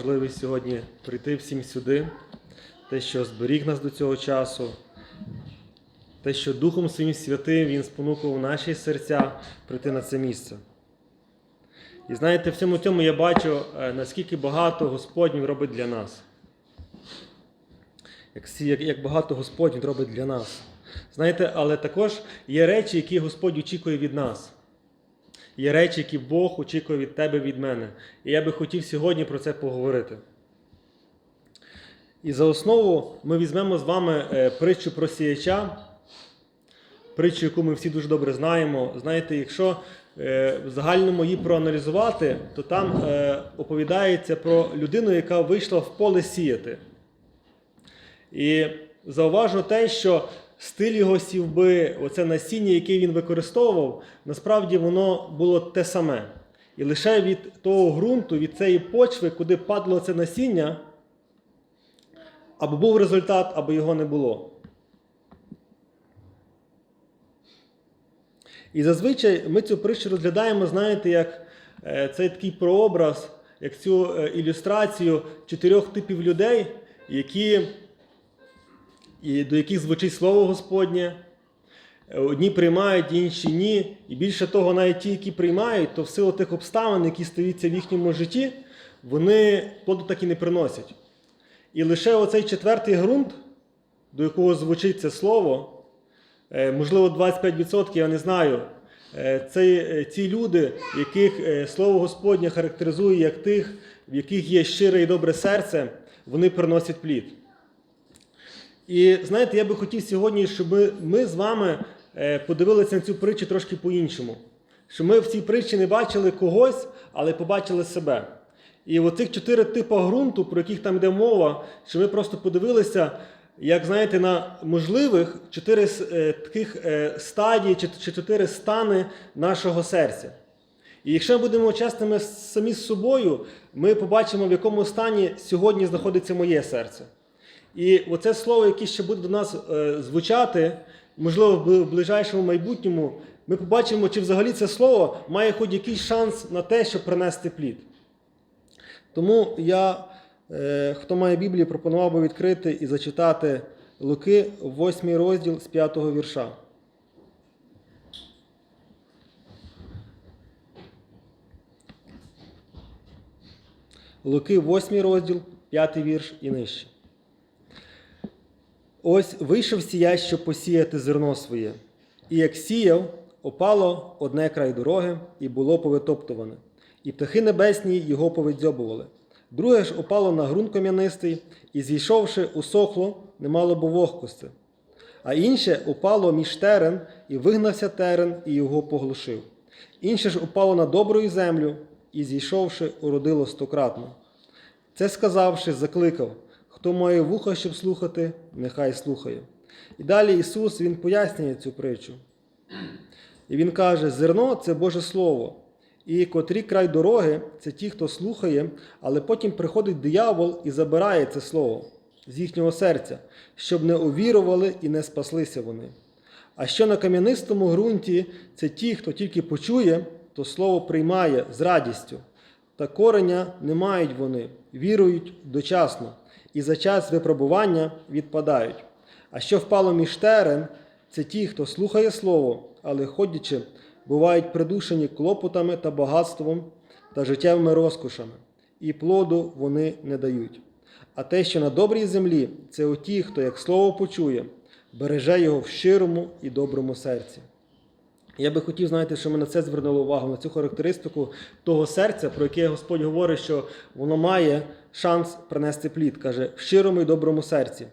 можливість сьогодні прийти всім сюди, те, що зберіг нас до цього часу, те, що Духом Своїм Святим Він спонукав наші серця прийти на це місце. І знаєте, в цьому цьому я бачу, е, наскільки багато Господь Він робить для нас. Як, як, багато Господь Він робить для нас. Знаєте, але також є речі, які Господь очікує від нас. Є речі, які Бог очікує від тебе, від мене. І я би хотів сьогодні про це поговорити. І за основу ми візьмемо з вами е, притчу про сіяча, притчу, яку ми всі дуже добре знаємо. Знаєте, якщо е, в загальному її проаналізувати, то там е, оповідається про людину, яка вийшла в поле сіяти. І зауважу те, що стиль його сівби, оце насіння, яке він використовував, насправді воно було те саме. І лише від того ґрунту, від цієї почви, куди падало це насіння, або був результат, або його не було. І зазвичай ми цю притчу розглядаємо, знаєте, як е, цей такий прообраз, як цю е, ілюстрацію чотирьох типів людей, які, і до яких звучить слово Господнє. Е, Одні приймають, інші ні. І більше того, навіть ті, які приймають, то в силу тих обставин, які стаються в їхньому житті, вони плоду так і не приносять. І лише оцей четвертий ґрунт, до якого звучить це слово, е, можливо, 25%, я не знаю. Е, Це ці люди, яких слово Господнє характеризує як тих, в яких є щире і добре серце, вони приносять плід. І знаєте, я би хотів сьогодні, щоб ми, з вами е, подивилися на цю притчу трошки по-іншому. Щоб ми в цій притчі не бачили когось, але побачили себе. І оцих чотири типи ґрунту, про яких там йде мова, що ми просто подивилися, як знаєте, на можливих чотири е, таких е, стадії чи чотири стани нашого серця. І якщо ми будемо чесними самі з собою, ми побачимо, в якому стані сьогодні знаходиться моє серце. І оце слово, яке ще буде до нас е, звучати, можливо, в ближайшому майбутньому, ми побачимо, чи взагалі це слово має хоч якийсь шанс на те, щоб принести плід. Тому я, е, хто має Біблію, пропонував би відкрити і зачитати Луки, 8 розділ з 5 вірша. Луки, 8 розділ, 5 вірш і нижче. Ось вийшов сіяч, щоб посіяти зерно своє. І як сіяв, опало одне край дороги, і було повитоптуване. І птахи небесні його повидзьобували. Друге ж опало на ґрунт кам'янистий, і зійшовши, усохло, не мало бо вогкости. А інше упало між терен, і вигнався терен, і його поглушив. Інше ж упало на добру землю, і зійшовши, уродило стократно. Це сказавши, закликав, хто має вуха, щоб слухати, нехай слухає. І далі Ісус Він пояснює цю притчу. І Він каже: зерно це Боже Слово. І котрі край дороги це ті, хто слухає, але потім приходить диявол і забирає це слово з їхнього серця, щоб не увірували і не спаслися вони. А що на кам'янистому ґрунті це ті, хто тільки почує, то слово приймає з радістю. Та кореня не мають вони, вірують дочасно, і за час випробування відпадають. А що впало між терен, це ті, хто слухає слово, але ходячи, бувають придушені клопотами та багатством та життєвими розкошами, і плоду вони не дають. А те, що на добрій землі, це оті, хто як слово почує, береже його в щирому і доброму серці. Я би хотів, знаєте, що ми на це звернули увагу, на цю характеристику того серця, про яке Господь говорить, що воно має шанс принести плід, каже, в щирому і доброму серці.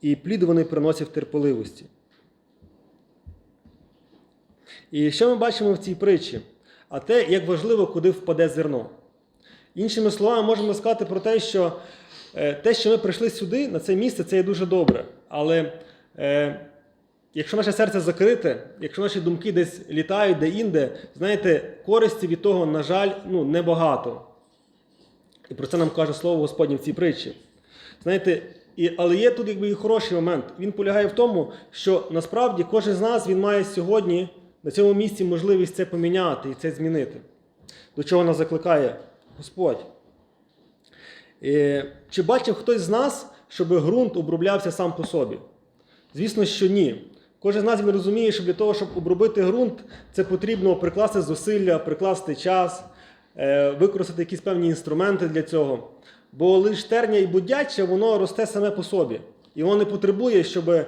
І плід вони приносять в терпеливості. І що ми бачимо в цій притчі? А те, як важливо, куди впаде зерно. Іншими словами, можемо сказати про те, що е, те, що ми прийшли сюди, на це місце, це є дуже добре. Але е, якщо наше серце закрите, якщо наші думки десь літають де-інде, знаєте, користі від того, на жаль, ну, небагато. І про це нам каже слово Господнє в цій притчі. Знаєте, і, але є тут якби і хороший момент. Він полягає в тому, що насправді кожен з нас він має сьогодні на цьому місці можливість це поміняти і це змінити. До чого нас закликає Господь. Е, Чи бачив хтось з нас, щоб ґрунт оброблявся сам по собі? Звісно, що ні. Кожен з нас він розуміє, що для того, щоб обробити ґрунт, це потрібно прикласти зусилля, прикласти час, використати якісь певні інструменти для цього. Бо лише терня і будяче, воно росте саме по собі. І воно не потребує, щоб е,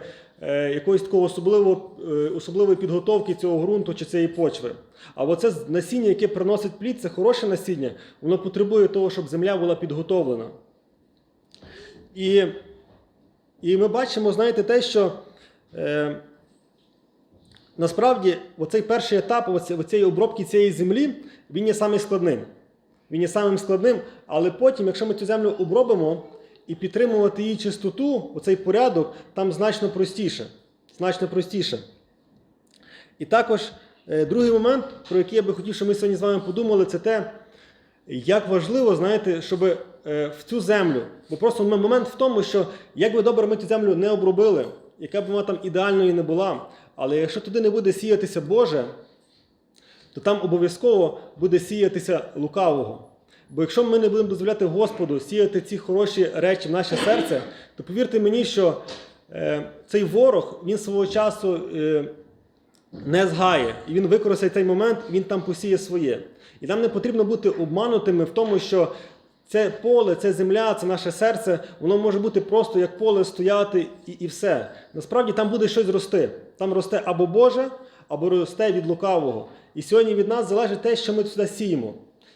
якоїсь такого особливого, е, особливої підготовки цього ґрунту чи цієї почви. А оце насіння, яке приносить плід, це хороше насіння, воно потребує того, щоб земля була підготовлена. І, і ми бачимо, знаєте, те, що е, насправді оцей перший етап оці- оцієї обробки цієї землі, він є самий складним. Він є самим складним, але потім, якщо ми цю землю обробимо і підтримувати її чистоту, оцей порядок, там значно простіше. Значно простіше. І також е, другий момент, про який я би хотів, щоб ми сьогодні з вами подумали, це те, як важливо, знаєте, щоб е, в цю землю, бо просто момент в тому, що як би добре ми цю землю не обробили, яка б вона там ідеальною не була, але якщо туди не буде сіятися Боже, то там обов'язково буде сіятися лукавого. Бо якщо ми не будемо дозволяти Господу сіяти ці хороші речі в наше серце, то повірте мені, що е, цей ворог він свого часу е, не згає, і він використає цей момент, він там посіє своє. І нам не потрібно бути обманутими в тому, що це поле, це земля, це наше серце, воно може бути просто як поле стояти і, і все. Насправді там буде щось рости. Там росте або Боже, або росте від лукавого. І сьогодні від нас залежить те, що ми сюди сіємо.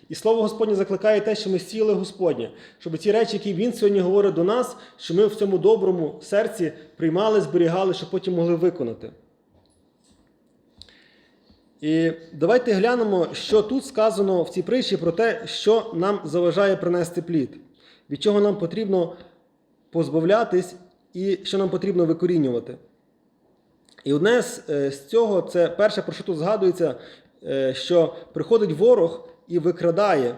І слово Господнє закликає те, що ми сіяли Господнє, щоб ті речі, які Він сьогодні говорить до нас, що ми в цьому доброму серці приймали, зберігали, щоб потім могли виконати. І давайте глянемо, що тут сказано в цій притчі про те, що нам заважає принести плід, від чого нам потрібно позбавлятись і що нам потрібно викорінювати. І одне з, е, цього, це перше, про що тут згадується, е, що приходить ворог і викрадає.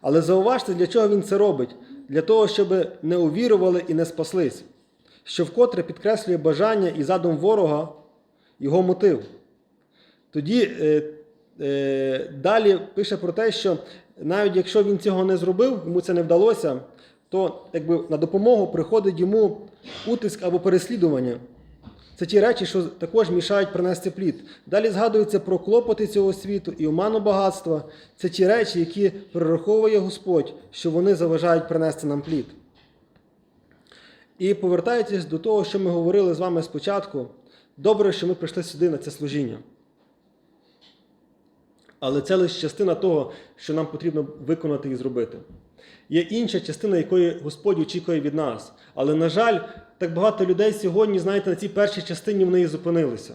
Але зауважте, для чого він це робить? Для того, щоб не увірували і не спаслись, що вкотре підкреслює бажання і задум ворога, його мотив. Тоді е, е, далі пише про те, що навіть якщо він цього не зробив, йому це не вдалося, то якби, на допомогу приходить йому утиск або переслідування. Це ті речі, що також мішають принести плід. Далі згадується про клопоти цього світу і оману багатства. Це ті речі, які перераховує Господь, що вони заважають принести нам плід. І повертаючись до того, що ми говорили з вами спочатку, добре, що ми прийшли сюди на це служіння. Але це лише частина того, що нам потрібно виконати і зробити. Є інша частина, якої Господь очікує від нас. Але, на жаль, так багато людей сьогодні, знаєте, на цій першій частині вони і зупинилися.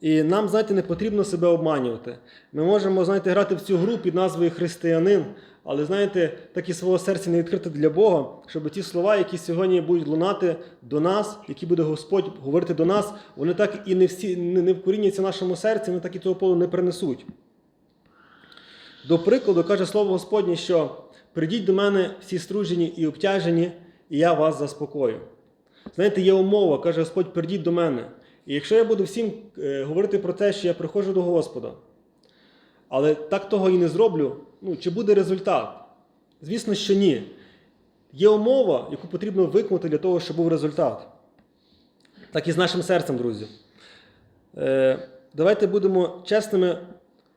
І нам, знаєте, не потрібно себе обманювати. Ми можемо, знаєте, грати в цю гру під назвою християнин, але знаєте, так і свого серця не відкрити для Бога, щоб ті слова, які сьогодні будуть лунати до нас, які буде Господь говорити до нас, вони так і не всі не, вкоріняться в нашому серці, вони так і цього полу не принесуть. До прикладу, каже слово Господнє, що прийдіть до мене всі стружені і обтяжені, і я вас заспокою. Знаєте, є умова, каже Господь, прийдіть до мене. І якщо я буду всім е, говорити про те, що я приходжу до Господа, але так того і не зроблю, ну, чи буде результат? Звісно, що ні. Є умова, яку потрібно виконати для того, щоб був результат. Так і з нашим серцем, друзі. Е, давайте будемо чесними.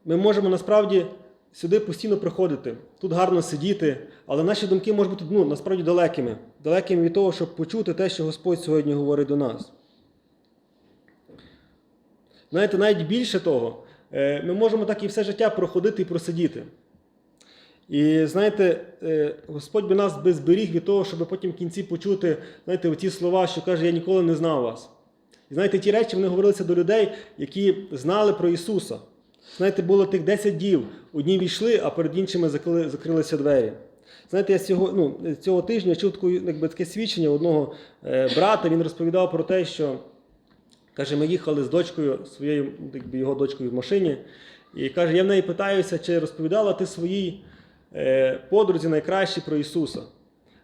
Ми можемо насправді сюди постійно приходити, тут гарно сидіти, але наші думки можуть бути ну, насправді далекими, далекими від того, щоб почути те, що Господь сьогодні говорить до нас. Знаєте, навіть більше того, е, ми можемо так і все життя проходити і просидіти. І знаєте, е, Господь би нас би зберіг від того, щоб потім в кінці почути, знаєте, оці слова, що каже, я ніколи не знав вас. І знаєте, ті речі вони говорилися до людей, які знали про Ісуса. Знаєте, було тих 10 дів, одні війшли, а перед іншими закрили, закрилися двері. Знаєте, я цього, ну, цього тижня чув таку, якби, таке свідчення одного е, брата, він розповідав про те, що каже, ми їхали з дочкою, своєю, якби, його дочкою в машині, і каже, я в неї питаюся, чи розповідала ти своїй е, подрузі найкраще про Ісуса.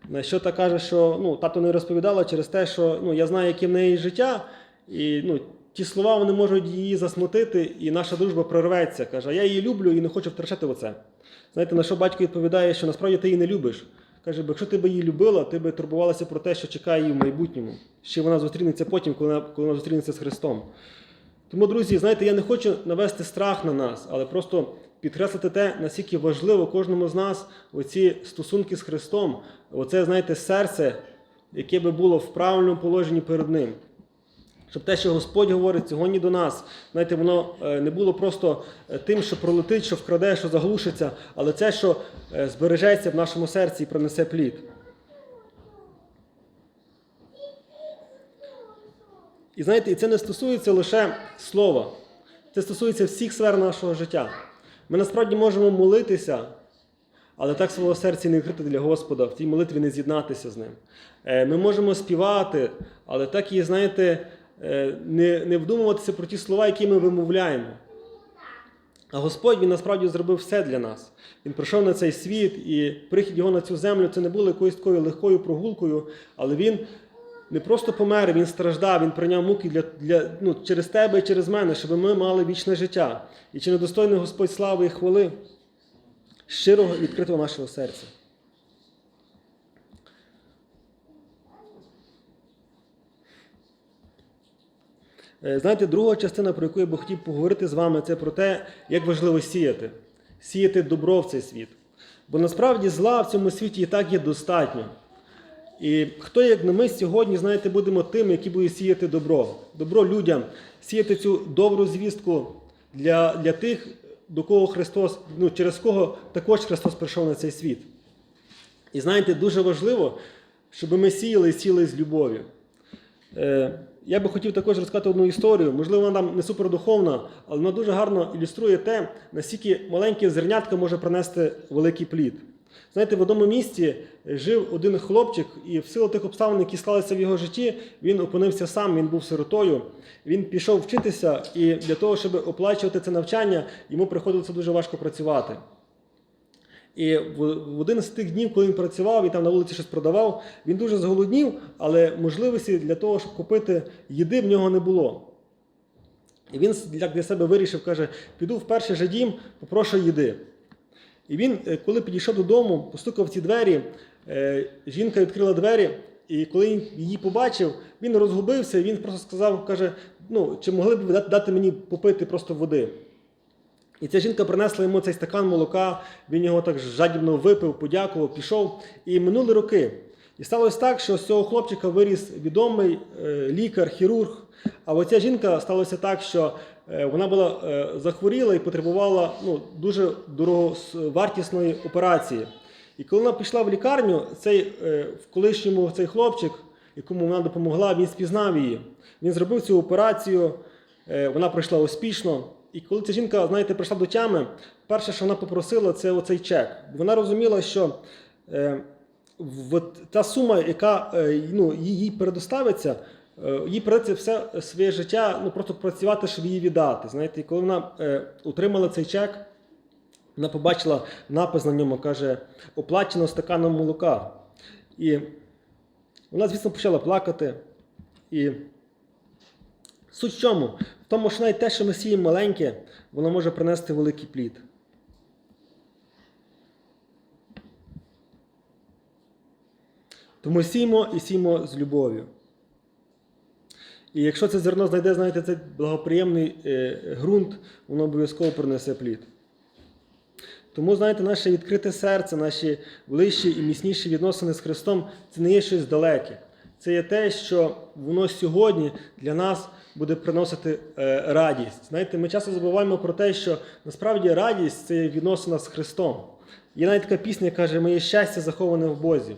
На що та каже, що ну, тато не розповідала через те, що ну, я знаю, яке в неї життя, і ну, ті слова вони можуть її засмутити, і наша дружба прорветься. Каже, я її люблю і не хочу втрачати оце. Знаєте, на що батько відповідає, що насправді ти її не любиш. Каже, якщо ти б її любила, ти би турбувалася про те, що чекає її в майбутньому. Ще вона зустрінеться потім, коли вона, коли вона зустрінеться з Христом. Тому, друзі, знаєте, я не хочу навести страх на нас, але просто підкреслити те, наскільки важливо кожному з нас оці стосунки з Христом, оце, знаєте, серце, яке би було в правильному положенні перед Ним. Щоб те, що Господь говорить сьогодні до нас, знаєте, воно е, не було просто е, тим, що пролетить, що вкраде, що заглушиться, але це, що е, збережеться в нашому серці і принесе плід. І знаєте, і це не стосується лише слова, це стосується всіх сфер нашого життя. Ми насправді можемо молитися, але так свого серця не відкрити для Господа, в тій молитві не з'єднатися з ним. Ми можемо співати, але так і, знаєте, не, не вдумуватися про ті слова, які ми вимовляємо. А Господь Він насправді зробив все для нас. Він прийшов на цей світ, і прихід його на цю землю це не було якоюсь такою легкою прогулкою, але він не просто помер, він страждав, він прийняв муки для, для, ну, через тебе і через мене, щоб ми мали вічне життя. І чи недостойний Господь слави і хвали, щирого і відкритого нашого серця. Знаєте, друга частина, про яку я би хотів поговорити з вами, це про те, як важливо сіяти, сіяти добро в цей світ. Бо насправді зла в цьому світі і так є достатньо. І хто, як не ми сьогодні, знаєте, будемо тими, які будуть сіяти добро, добро людям, сіяти цю добру звістку для, для тих, до кого Христос, ну, через кого також Христос прийшов на цей світ. І знаєте, дуже важливо, щоб ми сіяли і сіяли з любов'ю. Я би хотів також розказати одну історію. Можливо, вона там не супердуховна, але вона дуже гарно ілюструє те, наскільки маленьке зернятко може принести великий плід. Знаєте, в одному місті жив один хлопчик, і в силу тих обставин, які склалися в його житті, він опинився сам, він був сиротою. Він пішов вчитися, і для того, щоб оплачувати це навчання, йому приходилося дуже важко працювати. І в один з тих днів, коли він працював і там на вулиці щось продавав, він дуже зголоднів, але можливості для того, щоб купити їди, в нього не було. І він для себе вирішив, каже: піду в перший же дім, попрошу їди. І він, е, коли підійшов додому, постукав ці двері, е, жінка відкрила двері, і коли він її побачив, він розгубився, і він просто сказав, каже: ну, чи могли б ви дати мені попити просто води? І ця жінка принесла йому цей стакан молока, він його так жадібно випив, подякував, пішов. І минули роки. І сталося так, що з цього хлопчика виріс відомий е, лікар, хірург. А оця жінка сталося так, що е, вона була е, захворіла і потребувала ну, дуже дороговартісної операції. І коли вона пішла в лікарню, цей в колишньому цей хлопчик, якому вона допомогла, він спізнав її. Він зробив цю операцію, вона пройшла успішно. І коли ця жінка, знаєте, прийшла до тями, перше, що вона попросила, це оцей чек. Вона розуміла, що е, от та сума, яка е, ну, їй передоставиться, е, їй придеться все своє життя ну, просто працювати, щоб її віддати. Знаєте, і коли вона е, отримала цей чек, вона побачила напис на ньому, каже, оплачено стаканом молока. І вона, звісно, почала плакати. І суть в чому? В тому, що навіть те, що ми сіємо маленьке, воно може принести великий плід. Тому сіємо і сіємо з любов'ю. І якщо це зерно знайде, знаєте, цей благоприємний е, ґрунт, воно обов'язково принесе плід. Тому, знаєте, наше відкрите серце, наші ближчі і міцніші відносини з Христом це не є щось далеке. Це є те, що воно сьогодні для нас буде приносити е, радість. Знаєте, ми часто забуваємо про те, що насправді радість це відносина з Христом. Є навіть така пісня, яка каже, моє щастя заховане в Бозі.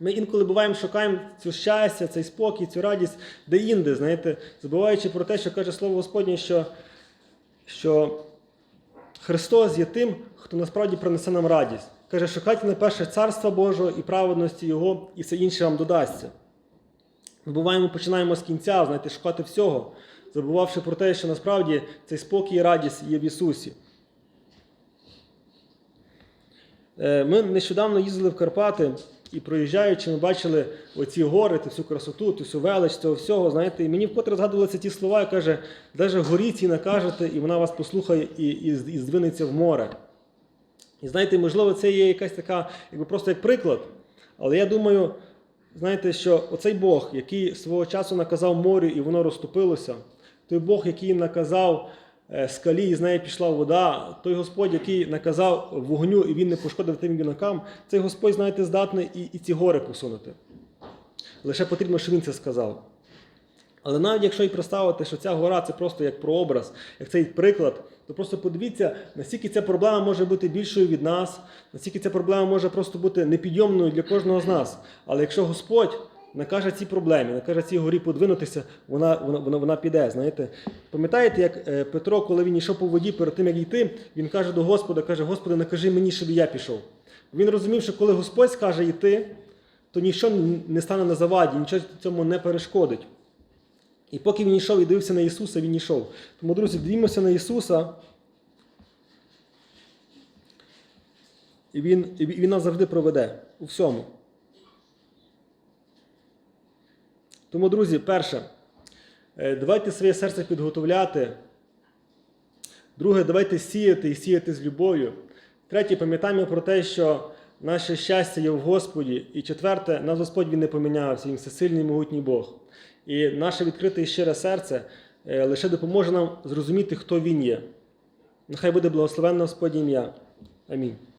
Ми інколи буваємо, шукаємо цю щастя, цей спокій, цю радість де-інде, знаєте, забуваючи про те, що каже Слово Господнє, що, що Христос є тим, хто насправді принесе нам радість. Каже, шукайте найперше царства Божого і праведності Його, і все інше вам додасться. Ми буваємо, починаємо з кінця, знаєте, шукати всього, забувавши про те, що насправді цей спокій і радість є в Ісусі. Е, Ми нещодавно їздили в Карпати, І проїжджаючи, ми бачили оці гори, всю красоту, ту всю велич, цього всього, знаєте, і мені вкотре згадувалися ті слова, і каже, даже горі ці накажете, і вона вас послухає і, і, і здвинеться в море. І знаєте, можливо, це є якась така, якби просто як приклад. Але я думаю, знаєте, що оцей Бог, який свого часу наказав морю і воно розступилося, той Бог, який наказав е, скалі, і з неї пішла вода, той Господь, який наказав вогню і він не пошкодив тим юнакам, цей Господь, знаєте, здатний і, і ці гори посунути. Лише потрібно, щоб він це сказав. Але навіть якщо і представити, що ця гора це просто як прообраз, як цей приклад, то просто подивіться, наскільки ця проблема може бути більшою від нас, наскільки ця проблема може просто бути непідйомною для кожного з нас. Але якщо Господь накаже цій проблемі, накаже цій горі подвинутися, вона, вона, вона, вона піде. Знаєте, пам'ятаєте, як е, Петро, коли він йшов по воді перед тим, як йти, він каже до Господа, каже: Господи, накажи мені, щоб я пішов. Він розумів, що коли Господь скаже йти, то нічого не стане на заваді, нічого цьому не перешкодить. І поки він йшов і дивився на Ісуса, він йшов. Тому, друзі, дивімося на Ісуса. І Він, і він нас завжди проведе у всьому. Тому, друзі, перше, е, давайте своє серце підготовляти. Друге, давайте сіяти і сіяти з любов'ю. Третє, пам'ятаємо про те, що наше щастя є в Господі. І четверте, нас Господь Він не помінявся, Він всесильний могутній Бог. І наше відкрите і щире серце е, лише допоможе нам зрозуміти, хто Він є. Нехай буде благословенне Господнє ім'я. Амінь.